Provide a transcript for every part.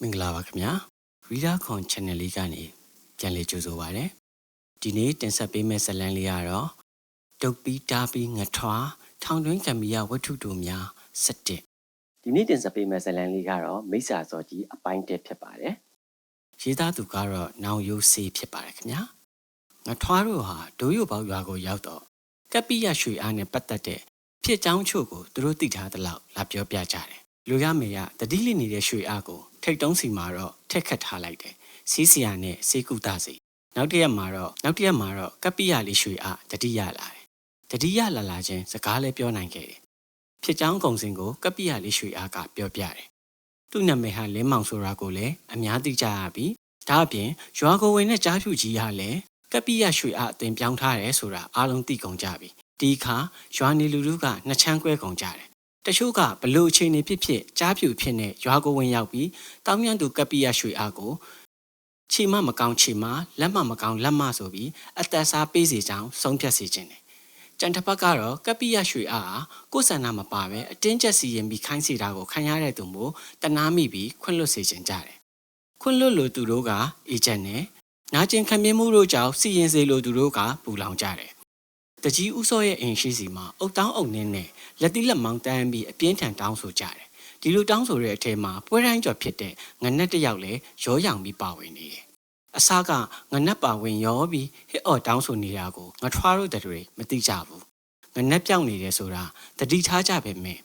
မင်္ဂလာပါခင်ဗျာ Reader Con Channel လေးကနေပြန်လည်ကြိုဆိုပါရစေဒီနေ့တင်ဆက်ပေးမယ့်ဇာတ်လမ်းလေးကတော့တုတ်ပီးတားပီးငထွားထောင်တွင်းကံမီယဝတ္ထုတို့များ7ဒီနေ့တင်ဆက်ပေးမယ့်ဇာတ်လမ်းလေးကတော့မိစ္ဆာစောကြီးအပိုင်းတက်ဖြစ်ပါတယ်ရေးသားသူကတော့နောင်ယိုးစေးဖြစ်ပါတယ်ခင်ဗျာငထွားတို့ဟာဒိုးရုပ်ပေါရွာကိုရောက်တော့ကပ္ပိယရွှေအားနဲ့ပတ်သက်တဲ့ဖြစ်ကြောင်းချို့ကိုသူတို့သိထားသလောက်လာပြောပြကြတယ်လူရမေရတတိလိနေတဲ့ရွှေအားကို ထိတ်တုံးစီမှာတော့ထက်ခတ်ထားလိုက်တယ်စီးစရာနဲ့စေကုသစီနောက်တစ်ရက်မှာတော့နောက်တစ်ရက်မှာတော့ကပ္ပိယလေးရွှေအားတတိယလာတယ်တတိယလာလာချင်းစကားလည်းပြောနိုင်ခဲ့တယ်ဖြစ်ကြောင်းကုံစင်ကိုကပ္ပိယလေးရွှေအားကပြောပြတယ်သူ့နာမည်ဟာလင်းမောင်ဆိုတာကိုလည်းအများသိကြရပြီးဒါအပြင်ရွာကိုဝင်တဲ့ကြားဖြူကြီးဟာလည်းကပ္ပိယရွှေအားအတင်ပြောင်းထားတယ်ဆိုတာအားလုံးသိကုန်ကြပြီဒီအခါရွာနေလူလူကနှစ်ချမ်းကွဲကုန်ကြတယ် တချို့ကဘလို့အခြေအနေဖြစ်ဖြစ်ကြားဖြူဖြစ်နေရွာကိုဝင်ရောက်ပြီးတောင်းမြန်းသူကပ္ပိယရွှေအားကိုချီမမကောင်းချီမလက်မမကောင်းလက်မဆိုပြီးအသက်စားပေးစီကြောင်းဆုံးဖြတ်စီခြင်းတယ်ကြံတစ်ပတ်ကတော့ကပ္ပိယရွှေအားဟာကိုယ်ဆန္ဒမပါပဲအတင်းကျပ်စီရင်ပြီးခိုင်းစီတာကိုခံရတဲ့သူမို့တနာမိပြီးခွင့်လွတ်စေခြင်းကြတယ်ခွင့်လွတ်လို့သူတို့ကအေဂျင့်နဲ့နာကျင်ခံမြင်မှုတို့ကြောင့်စီရင်စေလို့သူတို့ကပူလောင်ကြတယ် တကြီးဥစောရဲ့အိမ်ရှိစီမှာအုတ်တောင်းအုတ်နှင်းနဲ့လက်သီးလက်မောင်းတန်းပြီးအပြင်းထန်တောင်းဆိုကြတယ်ဒီလိုတောင်းဆိုတဲ့အထက်မှာပွဲတိုင်းကျော်ဖြစ်တဲ့ငနက်တစ်ယောက်လည်းရောရောင်ပြီးပါဝင်နေတယ်အစားကငနက်ပါဝင်ရောပြီးဟစ်အော်တောင်းဆိုနေတာကိုငထွားတို့တတွေမသိကြဘူးငနက်ပြောင်းနေတယ်ဆိုတာတတိထားကြပဲမဲ့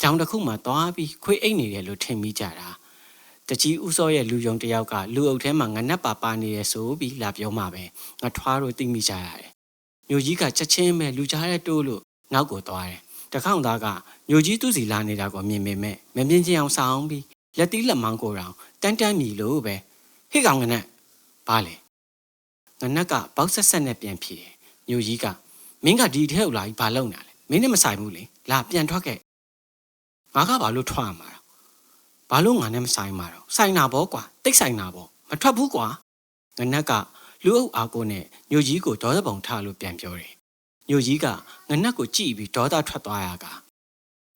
ကြောင်တစ်ခုမှသွားပြီးခွေးအိတ်နေတယ်လို့ထင်မိကြတာတကြီးဥစောရဲ့လူယုံတယောက်ကလူအုပ်ထဲမှာငနက်ပါပါနေရဆိုပြီးလာပြောမှပဲငထွားတို့သိမိကြရတယ် မြို့ကြီးကချက်ချင်းပဲလူကြားတဲ့တိုးလို့နောက်ကိုသွားတယ်တခေါန့်သားကမြို့ကြီးသူ့စီလာနေတာကိုမြင်ပေမဲ့မမြင်ချင်အောင်ဆောင်ပြီးလက်သီးလက်မောင်းကိုတောင်တန်းတန်းမြည်လို့ပဲဟိကောင်ငနက်ဘာလဲငနက်ကပေါက်ဆက်ဆက်နဲ့ပြန်ဖြေတယ်မြို့ကြီးကမင်းကဒီထဲကိုလာပြီးဘာလုပ်နေလဲမင်းနဲ့မဆိုင်ဘူးလေလာပြန်ထွက်ခဲ့ငါကဘာလို့ထွက်ရမှာတော့ဘာလို့ငါနဲ့မဆိုင်မှာတော့ဆိုင်တာပေါ့ကွာတိတ်ဆိုင်တာပေါ့မထွက်ဘူးကွာငနက်က လူအုပ်အားကိုနဲ့မြို့ကြီးကိုဒေါသပုံထားလို့ပြန်ပြောတယ်မြို့ကြီးကငနက်ကိုကြည့်ပြီးဒေါသထွက်သွားရက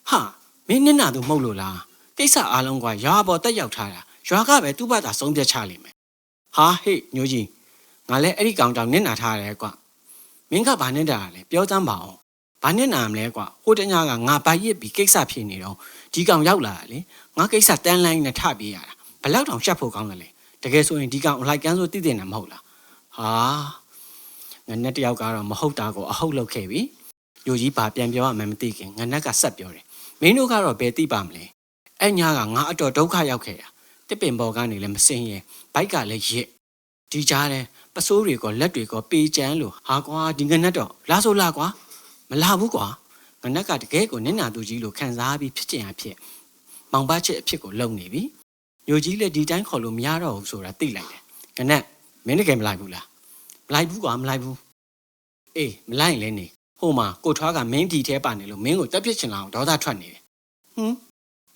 ဟာမင်းနင့်နာသူမဟုတ်လို့လားကိစ္စအားလုံးကရွာပေါ်တက်ရောက်ထားတာရွာကပဲသူ့ဘာသာဆုံးဖြတ်ချလိမ့်မယ်ဟာဟေ့ညိုကြီးငါလည်းအဲ့ဒီကောင်တောင်နင့်နာထားတယ်ကွမင်းကဘာနဲ့တာလဲပြောစမ်းပါအောင်ဘာနဲ့နာမလဲကွဟိုတညကငါပိုက်ရစ်ပြီးကိစ္စဖြစ်နေတော့ဒီကောင်ရောက်လာတာလေငါကိစ္စတန်းလိုင်းနဲ့ထပြေးရတာဘလောက်တောင်ရှက်ဖို့ကောင်းတယ်လေတကယ်ဆိုရင်ဒီကောင်အလိုက်ကန်းဆိုတည်တင်တာမဟုတ်လား ဟာငါနဲ့တယောက်ကတော့မဟုတ်တာကိုအဟုတ်လုပ်ခဲ့ပြီညိုကြီးဘာပြန်ပြောရမှန်းမသိခင်ငါနဲ့ကဆက်ပြောတယ်မင်းတို့ကတော့ဘယ်သိပါမလဲအဲ့ညာကငါအတော်ဒုက္ခရောက်ခဲ့တာတစ်ပင်ပေါ်ကနေလည်းမစင်းရဲဘိုက်ကလည်းရစ်ဒီကြားတယ်ပစိုးတွေကလက်တွေကပေးချမ်းလို့ဟာကွာဒီငနက်တော့လာဆိုလာကွာမလာဘူးကွာငနက်ကတကယ်ကိုနင့်နာသူကြီးလို့ခံစားပြီးဖြစ်ချင်အဖြစ်မောင်ပချက်အဖြစ်ကိုလုံနေပြီညိုကြီးလည်းဒီတိုင်းခေါ်လို့မရတော့ဘူးဆိုတာသိလိုက်တယ်ငနက် မင်းတကယ်မလိုက်ဘူးလားမလိုက်ဘူးကွာမလိုက်ဘူးအေးမလိုက်ရင်လည်းနေဟိုမှာကိုထွားကမင်းဒီထဲပါနေလို့မင်းကိုတက်ပြစ်ချင်လာအောင်ဒေါသထွက်နေတယ်ဟွန်း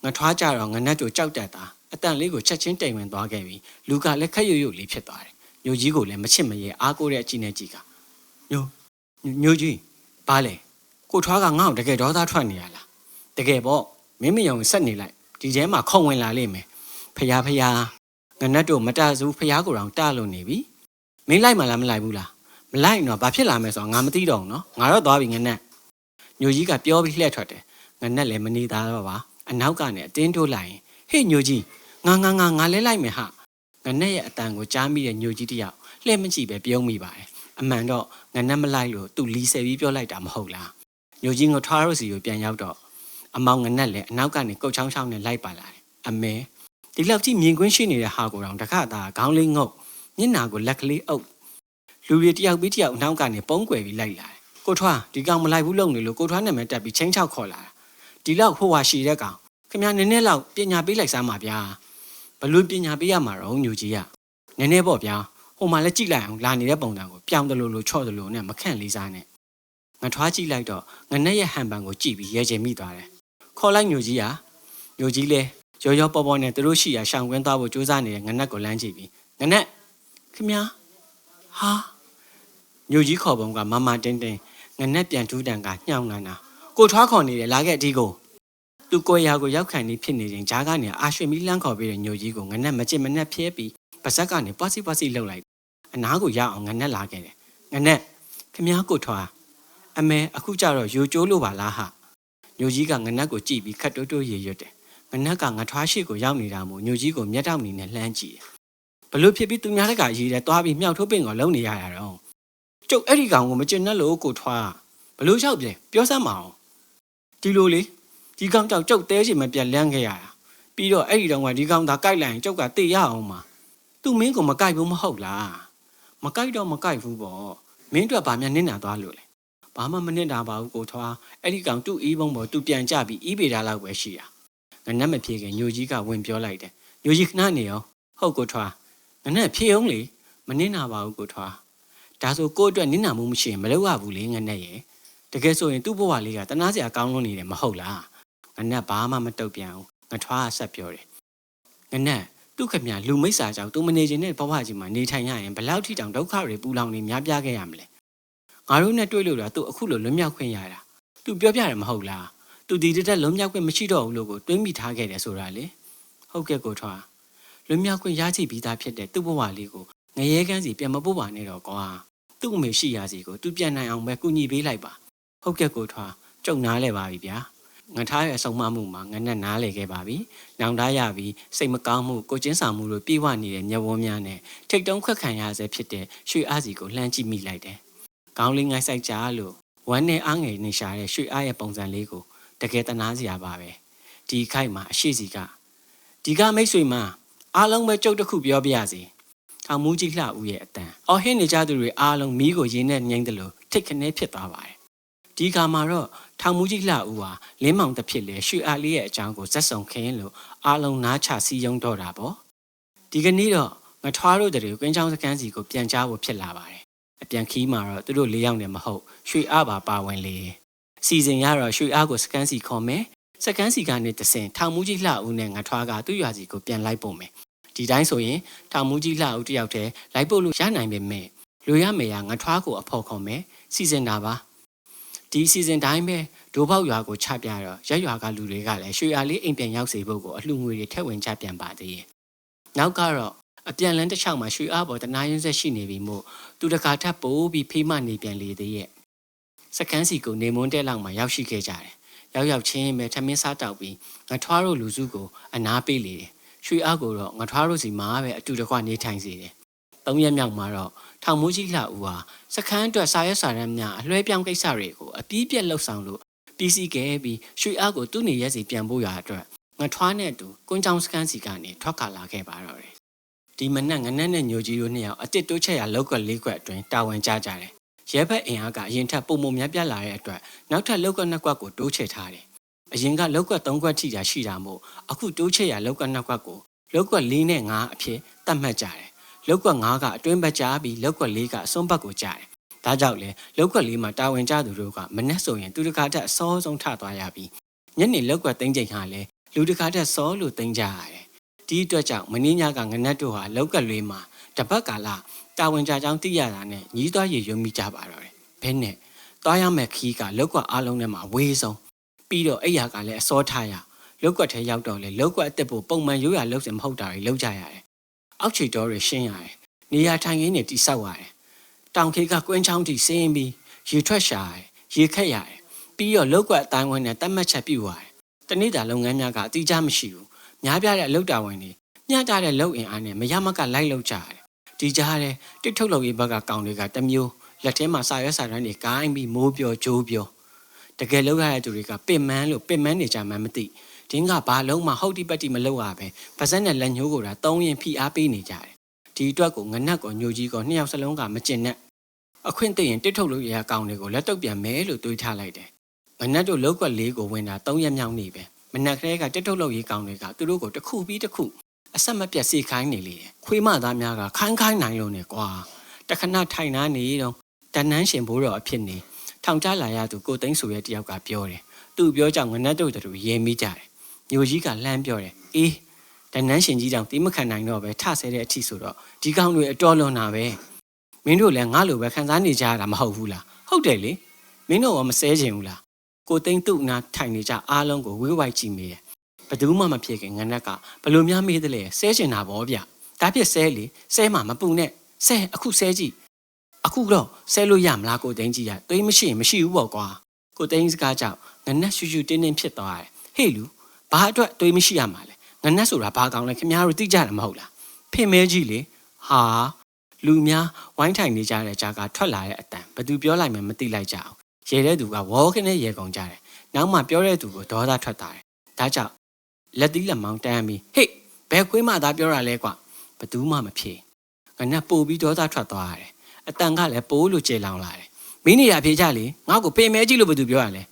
ငါထွားကြတော့ငနက်တို့ကြောက်တတ်တာအတန်လေးကိုချက်ချင်းတိမ်ဝင်သွားခဲ့ပြီးလူကလည်းခက်ရွရွလေးဖြစ်သွားတယ်ညိုကြီးကိုလည်းမချစ်မရဲအားကိုးတဲ့အကြည့်နဲ့ကြည့်ကညိုညိုကြီးဘာလဲကိုထွားကငါ့ကိုတကယ်ဒေါသထွက်နေရလားတကယ်ပေါ့မင်းမယုံဆက်နေလိုက်ဒီထဲမှာခုံဝင်လာလိမ့်မယ်ဖျားဖျား ငနက်တို့မတဆူဖျားကိုတောင်တလို့နေပြီမင်းလိုက်မှလားမလိုက်ဘူးလားမလိုက်တော့ဘာဖြစ်လာမလဲဆိုတော့ငါမသိတော့ဘူးနော်ငါတော့သွားပြီငနက်ညိုကြီးကပြောပြီးလှည့်ထွက်တယ်ငနက်လည်းမနေသားတော့ပါအနောက်ကနေအတင်းထိုးလိုက်ရင်ဟေ့ညိုကြီးငါငါငါငါလဲလိုက်မယ်ဟာငနက်ရဲ့အတန်ကိုကြားမိတဲ့ညိုကြီးတယောက်လှည့်မကြည့်ပဲပြုံးမိပါတယ်အမှန်တော့ငနက်မလိုက်လို့သူလီဆယ်ပြီးပြောလိုက်တာမဟုတ်လားညိုကြီးငထွားရိုးစီကိုပြန်ရောက်တော့အမောင်ငနက်လည်းအနောက်ကနေကုတ်ချောင်းချောင်းနဲ့လိုက်ပါလာတယ်အမဲ ဒီလောက်ကြီးမြင်ကွင်းရှိနေတဲ့ဟာကိုတောင်တခါသားခေါင်းလေးငုတ်မျက်နာကိုလက်ကလေးအုပ်လူတွေတယောက်ပြီးတယောက်အနောက်ကနေပုံးကွယ်ပြီးလိုက်လာတယ်ကိုထွားဒီကောင်မလိုက်ဘူးလုံနေလို့ကိုထွားနာမည်တက်ပြီးချင်းချောက်ခေါ်လာတာဒီလောက်ဟိုဟာရှိတဲ့ကောင်ခင်ဗျာနည်းနည်းလောက်ပညာပေးလိုက်စမ်းပါဗျာဘလို့ပညာပေးရမှာတော့ညူကြီးကနည်းနည်းပေါ့ဗျာဟိုမှာလည်းကြည့်လိုက်အောင်လာနေတဲ့ပုံစံကိုပြောင်းတယ်လို့လို့ချော့တယ်လို့နဲ့မခန့်လေးစားနဲ့ငါထွားကြည့်လိုက်တော့ငနဲ့ရဲ့ဟန်ပန်ကိုကြည့်ပြီးရဲချင်မိသွားတယ်ခေါ်လိုက်ညူကြီးဟာညူကြီးလဲ ရောရောပေါ်ပေါ်နဲ့သူတို့ရှိရာရှောင်ကွင်းသွားဖို့ကြိုးစားနေတဲ့ငနက်ကိုလမ်းကြည့်ပြီးငနက်ခင်ဗျာဟာညူကြီးခေါ်ပုံကမမတင်းတင်းငနက်ပြန်ထူးတန်ကညှောင်းနန်းတာကိုထွားခေါ်နေတယ်လာခဲ့အဒီကိုသူကိုယ်ရာကိုရောက်ခံနေဖြစ်နေချိန်ဂျားကနေအာရွှေမီလှမ်းခေါ်ပြီးတဲ့ညိုကြီးကိုငနက်မချစ်မနက်ဖြဲပြီးပါဇက်ကနေပွားစီပွားစီလှုပ်လိုက်အနားကိုရအောင်ငနက်လာခဲ့တယ်ငနက်ခမ ्या ကိုထွားအမေအခုကျတော့ယူကျိုးလို့ပါလားဟာညိုကြီးကငနက်ကိုကြည့်ပြီးခတ်တိုးတိုးရေရွတ်တယ် ငနက်ကငထွားရှိကိုရောက်နေတာမို့ညိုကြီးကိုမျက်တောက်နေနဲ့လှမ်းကြည့်တယ်ဘလို့ဖြစ်ပြီးသူများတက်ကရေးတယ်တွားပြီးမြောက်ထိုးပင်ကိုလုံနေရတာတော့ကျုပ်အဲ့ဒီကောင်ကိုမကျင်နဲ့လို့ကိုထွားဘလို့လျှောက်ပြေပြောစမ်းမအောင်ဒီလိုလေဒီကောင်ကြောင့်ကျုပ်တဲချင်မပြတ်လန်းခဲ့ရတာပြီးတော့အဲ့ဒီတော့ကဒီကောင်သာကြိုက်လိုက်ရင်ကျုပ်ကတေရအောင်မှာသူမင်းကိုမကြိုက်ဘူးမဟုတ်လားမကြိုက်တော့မကြိုက်ဘူးပေါ့မင်းတို့ကဘာမှနင့်နာသွားလို့လဲဘာမှမနစ်တာပါဘူးကိုထွားအဲ့ဒီကောင်သူ့အီးဘုံပေါ်သူပြန်ကြပြီးအီးပေတာလောက်ပဲရှိတာ ငနက်မဖြေခင်ညိုကြီးကဝင်ပြောလိုက်တယ်ညိုကြီးခဏနေရောဟုတ်ကိုထွားငနက်ဖြေအောင်လေမနစ်နာပါဘူးကိုထွားဒါဆိုကိုအတွက်နစ်နာမှုမရှိရင်မလုပ်ရဘူးလေငနက်ရဲ့တကယ်ဆိုရင်သူ့ဘဝလေးကတနာစရာကောင်းလို့နေတယ်မဟုတ်လားငနက်ဘာမှမတုတ်ပြန်ဘူးငထွားကဆက်ပြောတယ်ငနက်သူ့ခမလူမိတ်စာကြောင့်သူမနေခြင်းနဲ့ဘဝကြီးမှာနေထိုင်ရရင်ဘယ်လောက်ထိတောင်ဒုက္ခတွေပူလောင်နေများပြားခဲ့ရမလဲငါတို့နဲ့တွေ့လို့တော့သူအခုလိုလွတ်မြောက်ခွင့်ရတာသူပြောပြတယ်မဟုတ်လား သူဒီတက်လွတ်မြောက်ခွင့်မရှိတော့ဘူးလို့ကိုတွေးမိထားခဲ့တယ်ဆိုတာလေဟုတ်ကဲ့ကိုထွားလွတ်မြောက်ခွင့်ရချိပြီးသားဖြစ်တဲ့သူ့ဘဝလေးကိုငရဲကန်းစီပြန်မပို့ပါနဲ့တော့ကွာသူ့အမေရှိရစီကိုသူပြန်နိုင်အောင်ပဲကူညီပေးလိုက်ပါဟုတ်ကဲ့ကိုထွားကြုံနားလဲပါပြီဗျာငထားရဲ့အဆုံးမမှုမှာငနဲ့နားလေခဲ့ပါပြီ။နောင်တရပြီးစိတ်မကောင်းမှုကိုချင်းဆောင်မှုတို့ပြေဝနေတဲ့မျက်ဝန်းများနဲ့ထိတ်တုံးခွက်ခံရဆဲဖြစ်တဲ့ရွှေအားစီကိုလှမ်းကြည့်မိလိုက်တယ်။ကောင်းလေးငိုက်ဆိုင်ကြလို့ဝမ်းနဲ့အားငယ်နေရှာတဲ့ရွှေအားရဲ့ပုံစံလေးကို တကယ်တနာစရာပါပဲ။ဒီခိုက်မှာအရှိစီကဒီကမိတ်ဆွေမအားလုံးပဲကြုတ်တစ်ခုပြောပြရစီ။ထောင်မူကြီးလှဦးရဲ့အတန်။အော်ဟင်းနေကြသူတွေအားလုံးမီးကိုရင်းနဲ့ငိမ့်တယ်လို့ထိတ်ခနဲဖြစ်သွားပါတယ်။ဒီကမှာတော့ထောင်မူကြီးလှဦးဟာလင်းမောင်တစ်ဖြစ်လေရွှေအားလေးရဲ့အကြောင်းကိုဇက်ဆောင်ခင်းလို့အားလုံးနားချစီယုံတော့တာပေါ့ဒီကနေ့တော့ငထွားတို့တွေကိုကွင်းချောင်းစကန်းစီကိုပြန်ကြားဖို့ဖြစ်လာပါတယ်အပြန်ခီးမှာတော့သူတို့၄ယောက်နဲ့မဟုတ်ရွှေအားပါပါဝင်လေ စီစဉ်ရတော့ရွှေအားကိုစကန်းစီခေါ်မယ်စကန်းစီကနေတဆင်ထောင်မူကြီးလှဦးနဲ့ငထွားကသူ့ရွာစီကိုပြန်လိုက်ပုံမယ်ဒီတိုင်းဆိုရင်ထောင်မူကြီးလှဦးတယောက်တည်းလိုက်ပို့လို့ရနိုင်ပေမဲ့လူရမေရငထွားကိုအဖို့ခေါ်မယ်စီစဉ်တာပါဒီစီစဉ်တိုင်းပဲဒိုးပေါက်ရွာကိုချပြတော့ရက်ရွာကလူတွေကလည်းရွှေအားလေးအိမ်ပြန်ရောက်စေဖို့ကိုအလှငွေတွေထက်ဝင်ချပြန်ပါသေးရဲ့နောက်ကတော့အပြန်လန်းတစ်ချောင်းမှာရွှေအားပေါ်တနာရင်ဆက်ရှိနေပြီမို့သူတကာထပ်ပိုးပြီးဖေးမနေပြန်လေသေးရဲ့ စကန်းစီကိုနေမွန်းတဲ့လောက်မှာရောက်ရှိခဲ့ကြတယ်ရောက်ရောက်ချင်းပဲထမင်းစားတောက်ပြီးငထွားတို့လူစုကိုအနာပေးလေတယ်ရွှေအားကိုတော့ငထွားတို့စီမှာပဲအတူတကွနေထိုင်စေတယ်သုံးရက်မြောက်မှာတော့ထောင်မိုးကြီးလှဦးဟာစခန်းအတွက်စာရွက်စာတမ်းများအလွှဲပြောင်းကိစ္စတွေကိုအပြည့်ပြက်လှုပ်ဆောင်လို့ပြီးစီးခဲ့ပြီးရွှေအားကိုသူ့နေရက်စီပြန်ဖို့ရအတွက်ငထွားနဲ့အတူကွန်းချောင်းစခန်းစီကနေထွက်ခါလာခဲ့ပါတော့တယ်ဒီမနက်ငနက်နဲ့ညိုကြီးတို့နှစ်ယောက်အစ်စ်တိုးချက်ရလောက်ကလေးကွက်အတွင်းတာဝန်ကျကြတယ် ရဲဘက်အင်အားကအရင်ထက်ပုံမများပြတ်လာတဲ့အတွက်နောက်ထပ်လောက်ကနှစ်ကွက်ကိုတိုးချဲ့ထားတယ်အရင်ကလောက်ကသုံးကွက်ထိတာရှိတာမို့အခုတိုးချဲ့ရလောက်ကနှစ်ကွက်ကိုလောက်က၄နဲ့၅အဖြစ်တတ်မှတ်ကြတယ်လောက်ကွက်9ကအတွင်းဘက်ကြားပြီးလောက်ကွက်4ကအစွန်းဘက်ကိုကြားတယ်။ဒါကြောင့်လေလောက်ကွက်4မှာတာဝန်ကျသူတို့ကမနှက်ဆိုရင်သူတကာတက်အစောဆုံးထသွားရပြီးညနေလောက်ကွက်3ချိန်ခါလဲလူတကာတက်စောလို့သိမ်းကြရတယ်။ဒီအတွက်ကြောင့်မင်းညကငနက်တို့ဟာလောက်ကွက်4မှာတပတ်ကာလ တာဝန်ကျကြောင်းသိရတာနဲ့ညီးသွားရရွမိကြပါတော့တယ်။ဘဲနဲ့သွားရမယ့်ခီးကလောက်ကွက်အားလုံးထဲမှာဝေးဆုံးပြီးတော့အဲ့ရကလည်းအစောထားရလောက်ကွက်ထဲရောက်တော့လေလောက်ကွက်အစ်စ်ဖို့ပုံမှန်ရိုးရလောက်စင်မဟုတ်တာတွေလောက်ကြရတယ်အောက်ခြေတော်တွေရှင်းရတယ်။နေရာထိုင်ခင်းတွေတိဆောက်ရတယ်။တောင်ခေကကွင်းချောင်းထိဆင်းပြီးရေထွက်ရှာရတယ်။ရေခက်ရတယ်။ပြီးတော့လောက်ကွက်အတိုင်းဝန်းနဲ့တတ်မှတ်ချက်ပြုရတယ်။တနေ့တာလုပ်ငန်းများကအတိအကျမရှိဘူး။များပြားတဲ့အလုပ်တာဝန်တွေမျှတတဲ့လုပ်အင်အားနဲ့မရမကလိုက်လုပ်ကြရတယ်။ ဒီကြားတဲ့တစ်ထုတ်လုပ်ရေးဘက်ကကောင်တွေကတမျိုးလက်ထဲမှာစာရွက်စာတမ်းတွေကိုင်းပြီးမိုးပြောကြိုးပြောတကယ်လောက်ရတဲ့သူတွေကပင်မန်းလို့ပင်မန်းနေကြမှမသိ။ဒင်းကဘာလုံးမှဟုတ်တိပတ်တိမလုပ်ရပဲပါဇက်နဲ့လက်ညှိုးကိုဒါသုံးရင်ဖိအားပေးနေကြတယ်ဒီအတွက်ကိုငနက်ကောညိုကြီးကောနှစ်ယောက်စလုံးကမကျင်နဲ့အခွင့်သိရင်တစ်ထုတ်လို့ရရကောင်းတွေကိုလက်တော့ပြန်မဲလို့တွေးထားလိုက်တယ်မနက်တို့လောက်ကွက်လေးကိုဝင်တာ၃ရက်မြောက်နေပဲမနက်ကလေးကတစ်ထုတ်လို့ရေးကောင်းတွေကသူတို့ကိုတစ်ခုပြီးတစ်ခု အဆက်မပြတ်စေခိုင်းနေလေတယ်ခွေးမသားများကခိုင်းခိုင်းနိုင်လို့နေကွာတခဏထိုင်နာနေတော့တန်းနှန်းရှင်ဘိုးတော်အဖြစ်နေထောင်ချလာရသူကိုသိန်းဆိုရဲ့တယောက်ကပြောတယ်သူပြောကြောင့်ငနက်တို့တို့ရဲမိကြတယ်မျိုးကြီးကလှမ်းပြောတယ်အေးတနန်းရှင်ကြီးတောင်တိမခံနိုင်တော့ပဲထဆဲတဲ့အထိဆိုတော့ဒီကောင်တွေအတော်လွန်တာပဲမင်းတို့လည်းငါလိုပဲခံစားနေကြရတာမဟုတ်ဘူးလားဟုတ်တယ်လေမင်းတို့ကမဆဲချင်ဘူးလားကိုသိန်းသူ့နာထိုင်နေကြအားလုံးကိုဝေးဝိုက်ကြည့်မိတယ် ဘယ်သူမှမဖြစ်ခင်ငနက်ကဘလို့များမေးတယ်လေဆဲချင်တာဗောဗျဒါဖြစ်ဆဲလေဆဲမှမပူနဲ့ဆဲအခုဆဲကြည့်အခုတော့ဆဲလို့ရမလားကိုသိန်းကြီးကသွေးမရှိရင်မရှိဘူးပေါ့ကွာကိုသိန်းစကားကြောင့်ငနက်ရှူရှူတင်းတင်းဖြစ်သွားတယ်ဟေ့လူဘာအတွက်သွေးမရှိရမှာလဲငနက်ဆိုတာဘာကောင်းလဲခင်ဗျားတို့သိကြတယ်မဟုတ်လားဖင်မဲကြီးလေဟာလူများဝိုင်းထိုင်နေကြတဲ့ကြာကထွက်လာတဲ့အတန်ဘသူပြောလိုက်မှမသိလိုက်ကြအောင်ရေတဲ့သူကဝေါခနဲ့ရေကုန်ကြတယ်နောက်မှပြောတဲ့သူကိုဒေါသထွက်တာတယ်ဒါကြောင့် လက်သီးလက်မောင်းတန်းပြီးဟေ့ဘယ်ခွေးမှသာပြောတာလဲကွာဘသူမှမဖြေငနက်ပို့ပြီးဒေါသထွက်သွားရတယ်အတန်ကလည်းပိုးလို့ကျေလောင်လာတယ်မင်းနေရဖြေကြလေငါ့ကိုပင်မဲကြီးလို့ဘသူပြောရလဲ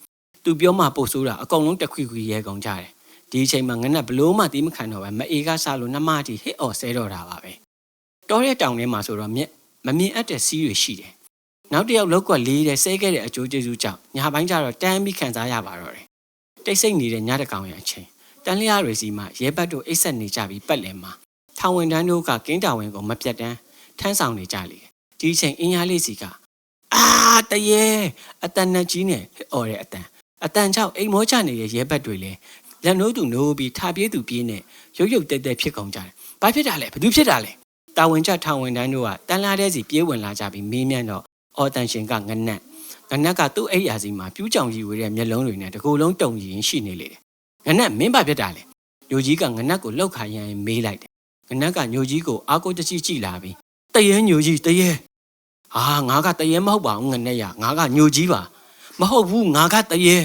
သူပြောမှပို့ဆိုးတာအကုန်လုံးတခွီခွီရဲကုန်ကြတယ်ဒီအချိန်မှာငနက်ဘလို့မှတီးမခံတော့ပဲမအေးကစားလို့နှမတီဟစ်အော်ဆဲတော့တာပါပဲတောတဲ့တောင်ထဲမှာဆိုတော့မြက်မမြင်အပ်တဲ့စီးတွေရှိတယ်နောက်တစ်ယောက်လောက်ကလေးတဲ့ဆဲခဲ့တဲ့အကျိုးကျေးဇူးကြောင့်ညာပိုင်းကျတော့တန်းပြီးခံစားရပါတော့တယ်တိတ်ဆိတ်နေတဲ့ညတကောင်ရဲ့အချိန် တန်လျားတွေစီမှာရဲဘတ်တို့အိတ်ဆက်နေကြပြီးပတ်လည်မှာထောင်ဝင်တန်းတို့ကကင်းတာဝင်ကိုမပြတ်တန်းထမ်းဆောင်နေကြလေဒီအချိန်အင်းရလေးစီကအာတရေအတန်နဲ့ကြီးနဲ့ဟစ်အော်တဲ့အတန်အတန်ချောက်အိမ်မောချနေတဲ့ရဲဘတ်တွေလည်းလက်နိုးသူနိုးပြီးထားပြေးသူပြေးနဲ့ရုပ်ရုပ်တဲတဲဖြစ်ကုန်ကြတယ်။ဘာဖြစ်တာလဲဘသူဖြစ်တာလဲ။တာဝန်ကျထောင်ဝင်တန်းတို့ကတန်လာတဲ့စီပြေးဝင်လာကြပြီးမေးမြန်းတော့အော်တန်ရှင်ကငနက်ငနက်ကသူ့အိယာစီမှာပြူးကြောင်ကြီးဝေတဲ့မျက်လုံးတွေနဲ့တကူလုံးတုံရင်ရှိနေလေတယ်။ ငနက်မင်းဘာဖြစ်တာလဲ။ညိုကြီးကငနက်ကိုလှုပ်ခါရန်မေးလိုက်တယ်။ငနက်ကညိုကြီးကိုအာကိုတချိကြည့်လာပြီးတရေညိုကြီးတရေအာငါကတရေမဟုတ်ပါဘူးငနက်ရငါကညိုကြီးပါမဟုတ်ဘူးငါကတရေ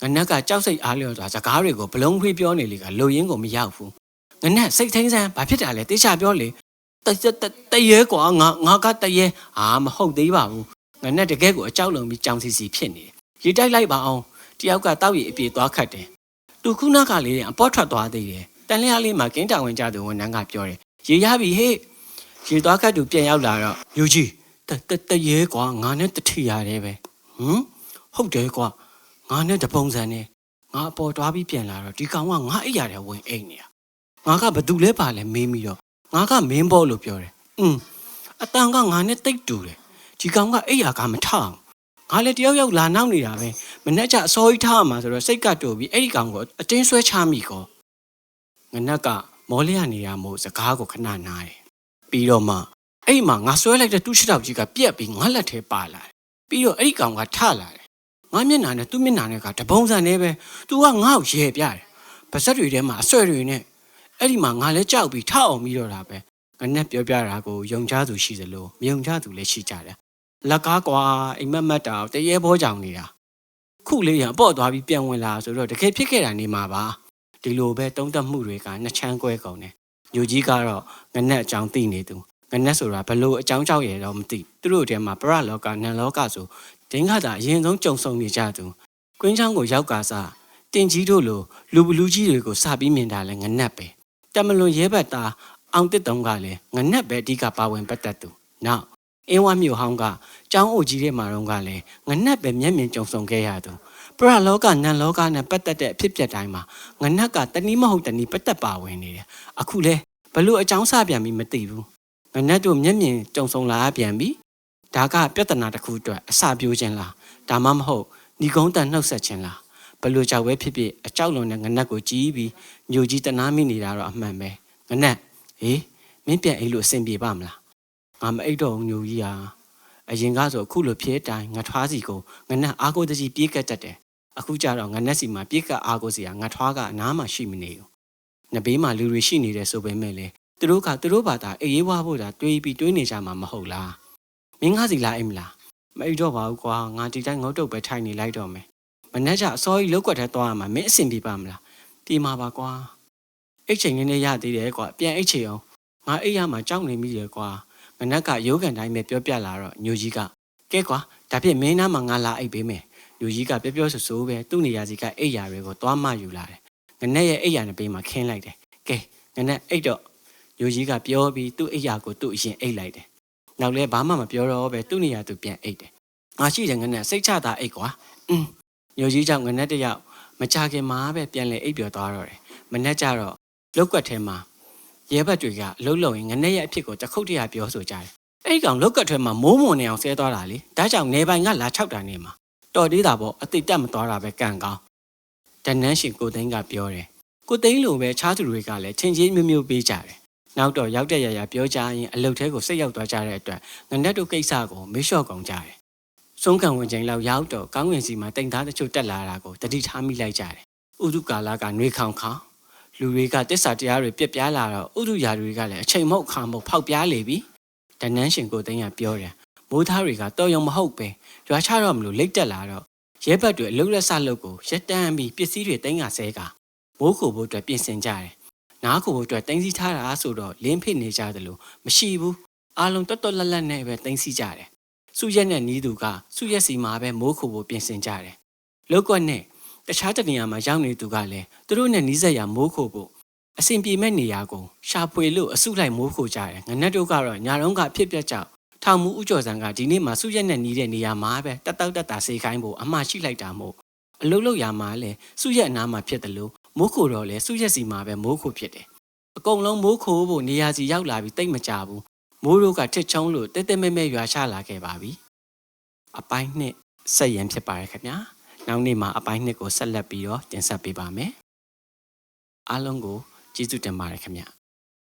ငနက်ကကြောက်စိတ်အားလျော်စွာစကားတွေကိုဘလုံးခွေးပြောနေလေကလူရင်းကိုမရောက်ဘူးငနက်စိတ်ထိန်ဆန်းဘာဖြစ်တာလဲတေချာပြောလေတတတရေကွာငါငါကတရေအာမဟုတ်သေးပါဘူးငနက်တကယ်ကိုအကြောက်လုံပြီးကြောင်စီစီဖြစ်နေတယ်ရေတိုက်လိုက်ပါအောင်တယောက်ကတောက်ရည်အပြေသွားခတ်တယ် သူခုနကလေးအပေါ်ထွက်သွားသေးတယ်တန်လျားလေးမှာကင်းတာဝင်ကြသူဝန်ထမ်းကပြောတယ်ရေရပြီဟေ့ရေသွားခတ်သူပြန်ရောက်လာတော့ယူကြီးတတတရေကွာငါနဲ့တထီရတယ်ပဲဟမ်ဟုတ်တယ်ကွာငါနဲ့တပုံစံနဲ့ငါအပေါ်တွားပြီးပြန်လာတော့ဒီကောင်ကငါအိပ်ရတယ်ဝင်အိတ်နေတာငါကဘသူလဲပါလဲမေးပြီးတော့ငါကမင်းဘောလို့ပြောတယ်อืมအတန်ကငါနဲ့တိတ်တူတယ်ဒီကောင်ကအိပ်ရကမထအောင် ငါလည်းတယောက်ယောက်လာနောက်နေတာပဲမနေ့ကျအစောကြီးထားမှာဆိုတော့စိတ်ကတူပြီးအဲ့ဒီကောင်ကိုအတင်းဆွဲချမိကောငနက်ကမောလျနေရမို့စကားကိုခဏနားတယ်ပြီးတော့မှအဲ့မှာငါဆွဲလိုက်တဲ့တူးရှစ်တောက်ကြီးကပြက်ပြီးငါလက်ထဲပါလာတယ်ပြီးတော့အဲ့ဒီကောင်ကထလာတယ်ငါမျက်နှာနဲ့သူ့မျက်နှာနဲ့ကတပုံစံနဲ့ပဲ तू ကငါ့ကိုရဲပြတယ်ပါဇက်တွေထဲမှာအဆွဲတွေနဲ့အဲ့ဒီမှာငါလည်းကြောက်ပြီးထအောင်ပြီးတော့တာပဲငနဲ့ပြောပြတာကိုယုံကြသူရှိသလိုမယုံကြသူလည်းရှိကြတယ် လက်ကားကွာအိမ်မက်မက်တာတရေဘောကြောင်နေတာခုလေးရအပေါ့သွားပြီးပြန်ဝင်လာဆိုတော့တကယ်ဖြစ်ခဲ့တာနေမှာပါဒီလိုပဲတုံးတက်မှုတွေကနှစ်ချမ်းကွဲကုန်တယ်ညိုကြီးကတော့ငနဲ့အကြောင်းသိနေသူငနဲ့ဆိုတာဘလို့အကြောင်းကြောက်ရတော့မသိသူတို့ထဲမှာပရလောကနန်လောကဆိုဒင်းကသာအရင်ဆုံးကြုံဆုံနေကြသူကွင်းချောင်းကိုရောက်ကာစားတင်ကြီးတို့လိုလူဘလူကြီးတွေကိုစပြီးမြင်တာလဲငနက်ပဲတမလွန်ရဲဘက်သားအောင်တစ်တုံးကလည်းငနက်ပဲအဓိကပါဝင်ပတ်သက်သူနောက် အင်းဝမြို့ဟောင်းကကျောင်းအိုကြီးတဲ့မာတော့ကလည်းငနက်ပဲမျက်မြင်ကြုံဆုံခဲ့ရသူပရလောကနန်လောကနဲ့ပတ်သက်တဲ့အဖြစ်ပြက်တိုင်းမှာငနက်ကတနည်းမဟုတ်တနည်းပတ်သက်ပါဝင်နေတယ်အခုလဲဘလို့အကြောင်းစပြန်ပြီးမသိဘူးငနက်တို့မျက်မြင်ကြုံဆုံလာပြန်ပြီဒါကပြဿနာတစ်ခုအတွက်အစပြိုးခြင်းလားဒါမှမဟုတ်ညီကုန်းတန်နှုတ်ဆက်ခြင်းလားဘလို့ကြောက်ပဲဖြစ်ဖြစ်အကြောက်လွန်တဲ့ငနက်ကိုကြီးပြီးမြို့ကြီးတနာမိနေတာတော့အမှန်ပဲငနက်ဟေးမင်းပြန်အိတ်လို့အဆင်ပြေပါမလား ငါမအိတ်တော့ဘူးညိုကြီးဟာအရင်ကဆိုအခုလိုဖြဲတိုင်းငါထွားစီကိုငနက်အားကိုတကြီးပြေးကတ်တတ်တယ်အခုကျတော့ငနက်စီမှာပြေးကတ်အားကိုစီကငါထွားကအနားမှာရှိမနေဘူးနဘေးမှာလူတွေရှိနေတယ်ဆိုပေမဲ့လေသူတို့ကသူတို့ဘာသာအေးရေးဝါဖို့တာတွေးပြီးတွေးနေကြမှာမဟုတ်လားမင်းငါစီလာအိမ်မလားမအိတ်တော့ပါဘူးကွာငါဒီတိုင်းငုတ်တုတ်ပဲထိုင်နေလိုက်တော့မယ်မနေ့ကအစောကြီးလောက်ွက်ထဲသွားရမှာမင်းအဆင်ပြေပါမလားပြေမှာပါကွာအိတ်ချိန်လေးနဲ့ရသေးတယ်ကွာပြန်အိတ်ချေအောင်ငါအိတ်ရမှာကြောက်နေမိတယ်ကွာ မနက်ကရုပ်ကန်တိုင်းပဲပြောပြလာတော့ညိုကြီးကကဲကွာဒါဖြင့်မင်းနားမှာငါလာအိတ်ပေးမယ်ညိုကြီးကပြောပြောဆိုဆိုပဲသူ့နေရာစီကအိတ်ရာတွေကိုသွားမယူလာတယ်ငနဲ့ရဲ့အိတ်ရာနဲ့ပေးမှခင်းလိုက်တယ်ကဲငနဲ့အိတ်တော့ညိုကြီးကပြောပြီးသူ့အိတ်ရာကိုသူ့အရင်အိတ်လိုက်တယ်နောက်လဲဘာမှမပြောတော့ပဲသူ့နေရာသူပြန်အိတ်တယ်ငါရှိတယ်ငနဲ့စိတ်ချတာအိတ်ကွာอืมညိုကြီးကြောင့်ငနဲ့တယောက်မကြခင်မှာပဲပြန်လေအိပ်ပျော်သွားတော့တယ်မနဲ့ကြတော့လောက်ကွက်ထဲမှာ ရဲဘက်တွေကအလုံးလုံးရင်ငနဲ့ရဲ့အဖြစ်ကိုတခုတ်တရပြောဆိုကြတယ်အဲ့ဒီကောင်လောက်ကတ်ထဲမှာမိုးမွန်နေအောင်ဆဲသွားတာလေဒါကြောင့်နေပိုင်ကလာ၆တာနေမှာတော်သေးတာပေါ့အတိတ်တက်မသွားတာပဲကံကောင်းတန်နန်းရှင်ကိုသိန်းကပြောတယ်ကိုသိန်းလိုပဲခြားသူတွေကလည်းချင်းချင်းမျိုးမျိုးပေးကြတယ်နောက်တော့ရောက်တဲ့ရရပြောကြရင်အလုတ်ထဲကိုစိတ်ရောက်သွားကြတဲ့အတွက်ငနက်တို့ကိစ္စကိုမေ့လျှော့ကုန်ကြတယ်ဆုံးခံဝင်ချိန်လောက်ရောက်တော့ကောင်းဝင်စီမှာတိမ်သားတချို့တက်လာတာကိုတတိထားမိလိုက်ကြတယ်ဥဒုကာလကနှွေခေါင်ခေါင် လူတွေကတစ္ဆာတရားတွေပြက်ပြားလာတော့ဥဒုရာတွေကလည်းအချိန်မဟုတ်ခါမဟုတ်ဖောက်ပြားလေပြီတန်နန်းရှင်ကိုသိန်းကပြောတယ်မိုးသားတွေကတော်ရုံမဟုတ်ပဲရွာချတော့မလို့လိတ်တက်လာတော့ရဲဘက်တွေအလုတ်လက်ဆလုတ်ကိုရက်တန်းပြီးပစ္စည်းတွေတင်းကဆဲကမိုးခိုဖို့အတွက်ပြင်ဆင်ကြတယ်နားခိုဖို့အတွက်တင်းစီထားတာဆိုတော့လင်းဖိနေကြတယ်လို့မရှိဘူးအားလုံးတော်တော်လက်လက်နဲ့ပဲတင်းစီကြတယ်စုရက်နဲ့နီးသူကစုရက်စီမှာပဲမိုးခိုဖို့ပြင်ဆင်ကြတယ်လောက်ကွက်နဲ့ တခြားတနေရာမှာရောက်နေသူကလည်းသူတို့နဲ့နီးစပ်ရာမိုးခိုဖို့အဆင်ပြေမဲ့နေရာကိုရှာဖွေလို့အစုလိုက်မိုးခိုကြတယ်ငနက်တို့ကတော့ညာတော့ကအဖြစ်ပြက်ကြောက်ထောင်မူဥကျော်စံကဒီနေ့မှစုရက်နဲ့နီးတဲ့နေရာမှာပဲတက်တောက်တက်တာစေခိုင်းဖို့အမှားရှိလိုက်တာမို့အလုတ်လောက်ရာမှာလည်းစုရက်အနားမှာဖြစ်တယ်လို့မိုးခိုတော့လည်းစုရက်စီမှာပဲမိုးခိုဖြစ်တယ်အကုန်လုံးမိုးခိုဖို့နေရာစီရောက်လာပြီးတိတ်မကြဘူးမိုးတို့ကထစ်ချုံလို့တဲတဲမဲမဲရွာချလာခဲ့ပါပြီအပိုင်းနှစ်ဆက်ရင်ဖြစ်ပါရဲ့ခင်ဗျာ နောက်နေ့မှာအပိုင်းနှစ်ကိုဆက်လက်ပြီးတော့တင်ဆက်ပေးပါမယ်အားလုံးကိုကျေးဇူးတင်ပါတယ်ခင်ဗျာ